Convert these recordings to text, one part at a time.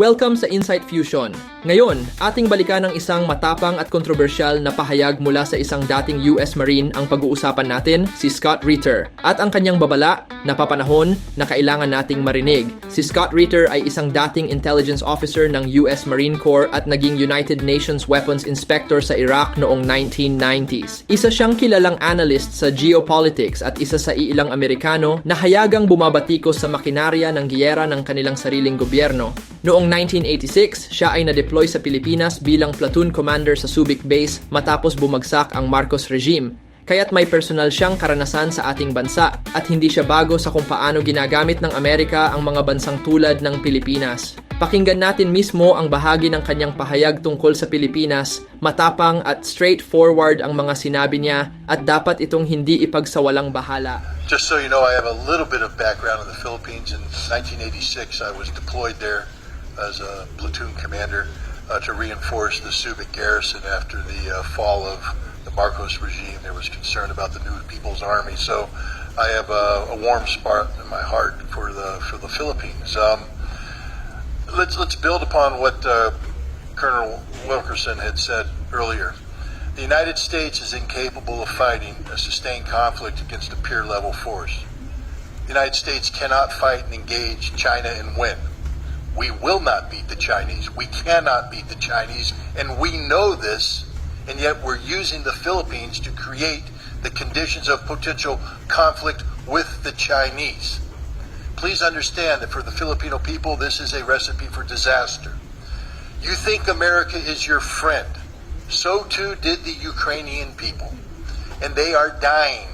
Welcome sa Insight Fusion. Ngayon, ating balikan ang isang matapang at kontrobersyal na pahayag mula sa isang dating US Marine ang pag-uusapan natin, si Scott Ritter. At ang kanyang babala, napapanahon na kailangan nating marinig. Si Scott Ritter ay isang dating intelligence officer ng US Marine Corps at naging United Nations Weapons Inspector sa Iraq noong 1990s. Isa siyang kilalang analyst sa geopolitics at isa sa iilang Amerikano na hayagang bumabatikos sa makinarya ng giyera ng kanilang sariling gobyerno. Noong 1986, siya ay na-deploy sa Pilipinas bilang platoon commander sa Subic Base matapos bumagsak ang Marcos regime. Kaya't may personal siyang karanasan sa ating bansa at hindi siya bago sa kung paano ginagamit ng Amerika ang mga bansang tulad ng Pilipinas. Pakinggan natin mismo ang bahagi ng kanyang pahayag tungkol sa Pilipinas, matapang at straightforward ang mga sinabi niya at dapat itong hindi ipagsawalang bahala. Just so you know, I have a little bit of background in the Philippines. In 1986, I was deployed there as a platoon commander uh, to reinforce the Subic garrison after the uh, fall of the Marcos regime. There was concern about the new People's Army, so I have a, a warm spot in my heart for the for the Philippines. Um, let's let's build upon what uh, Colonel Wilkerson had said earlier. The United States is incapable of fighting a sustained conflict against a peer level force. The United States cannot fight and engage China and win. We will not beat the Chinese. We cannot beat the Chinese, and we know this, and yet we're using the Philippines to create the conditions of potential conflict with the Chinese. Please understand that for the Filipino people, this is a recipe for disaster. You think America is your friend. So too did the Ukrainian people. And they are dying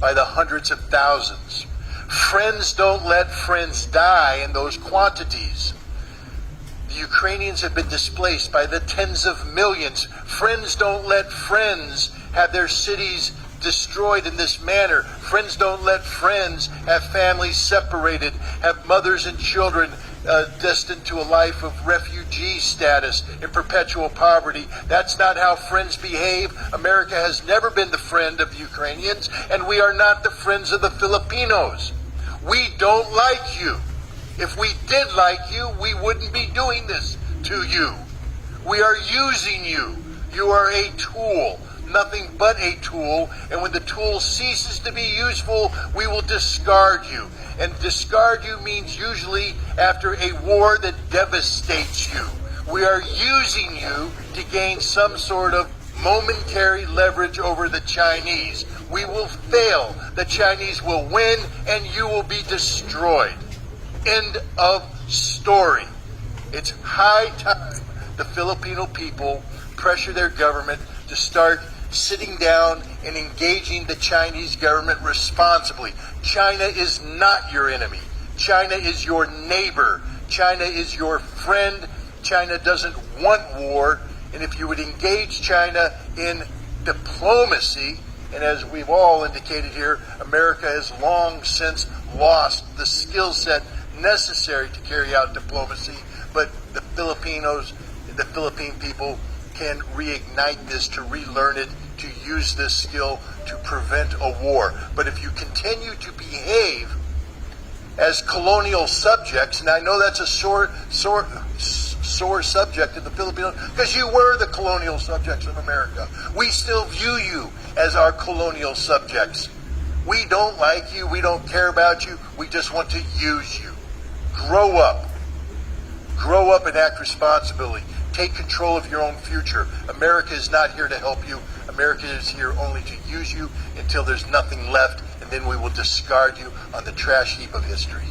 by the hundreds of thousands. Friends don't let friends die in those quantities. The Ukrainians have been displaced by the tens of millions. Friends don't let friends have their cities destroyed in this manner. Friends don't let friends have families separated, have mothers and children uh, destined to a life of refugee status in perpetual poverty. That's not how friends behave. America has never been the friend of Ukrainians, and we are not the friends of the Filipinos. We don't like you. If we did like you, we wouldn't be doing this to you. We are using you. You are a tool, nothing but a tool. And when the tool ceases to be useful, we will discard you. And discard you means usually after a war that devastates you. We are using you to gain some sort of momentary leverage over the Chinese. We will fail. The Chinese will win, and you will be destroyed. End of story. It's high time the Filipino people pressure their government to start sitting down and engaging the Chinese government responsibly. China is not your enemy. China is your neighbor. China is your friend. China doesn't want war. And if you would engage China in diplomacy, and as we've all indicated here, America has long since lost the skill set necessary to carry out diplomacy, but the Filipinos, the Philippine people can reignite this, to relearn it, to use this skill to prevent a war. But if you continue to behave as colonial subjects, and I know that's a sore, sore, sore subject in the Philippines, because you were the colonial subjects of America. We still view you as our colonial subjects. We don't like you, we don't care about you, we just want to use you. Grow up. Grow up and act responsibly. Take control of your own future. America is not here to help you. America is here only to use you until there's nothing left, and then we will discard you on the trash heap of history.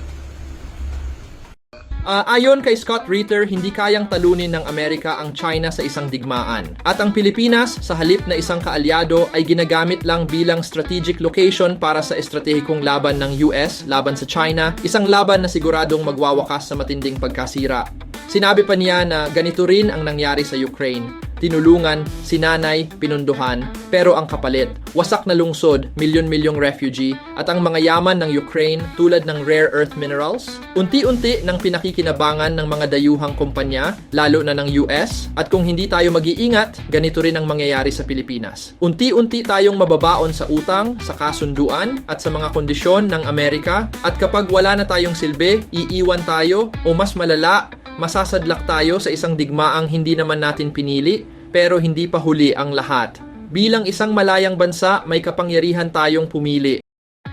Ah, ayon kay Scott Ritter, hindi kayang talunin ng Amerika ang China sa isang digmaan. At ang Pilipinas, sa halip na isang kaalyado, ay ginagamit lang bilang strategic location para sa estratehikong laban ng US laban sa China, isang laban na siguradong magwawakas sa matinding pagkasira. Sinabi pa niya na ganito rin ang nangyari sa Ukraine. Tinulungan, sinanay, pinunduhan, pero ang kapalit, wasak na lungsod, milyon-milyong refugee, at ang mga yaman ng Ukraine tulad ng rare earth minerals, unti-unti ng pinakikinabangan ng mga dayuhang kumpanya, lalo na ng US, at kung hindi tayo mag-iingat, ganito rin ang mangyayari sa Pilipinas. Unti-unti tayong mababaon sa utang, sa kasunduan, at sa mga kondisyon ng Amerika, at kapag wala na tayong silbi, iiwan tayo, o mas malala, masasadlak tayo sa isang digmaang hindi naman natin pinili, pero hindi pa huli ang lahat. Bilang isang malayang bansa, may kapangyarihan tayong pumili.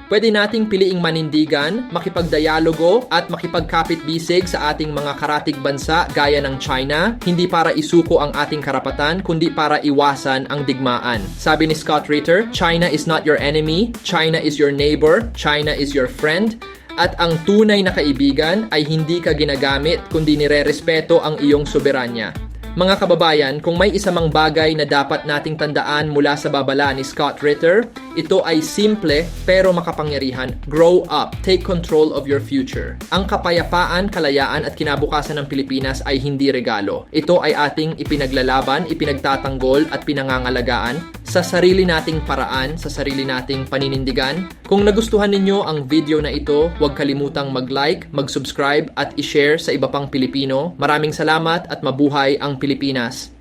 Pwede nating piliing manindigan, makipagdialogo at makipagkapit-bisig sa ating mga karatig bansa gaya ng China, hindi para isuko ang ating karapatan kundi para iwasan ang digmaan. Sabi ni Scott Ritter, China is not your enemy, China is your neighbor, China is your friend, at ang tunay na kaibigan ay hindi ka ginagamit kundi nire-respeto ang iyong soberanya. Mga kababayan, kung may isa mang bagay na dapat nating tandaan mula sa babala ni Scott Ritter, ito ay simple pero makapangyarihan. Grow up. Take control of your future. Ang kapayapaan, kalayaan at kinabukasan ng Pilipinas ay hindi regalo. Ito ay ating ipinaglalaban, ipinagtatanggol at pinangangalagaan sa sarili nating paraan, sa sarili nating paninindigan. Kung nagustuhan ninyo ang video na ito, huwag kalimutang mag-like, mag-subscribe at i-share sa iba pang Pilipino. Maraming salamat at mabuhay ang Pilipinas.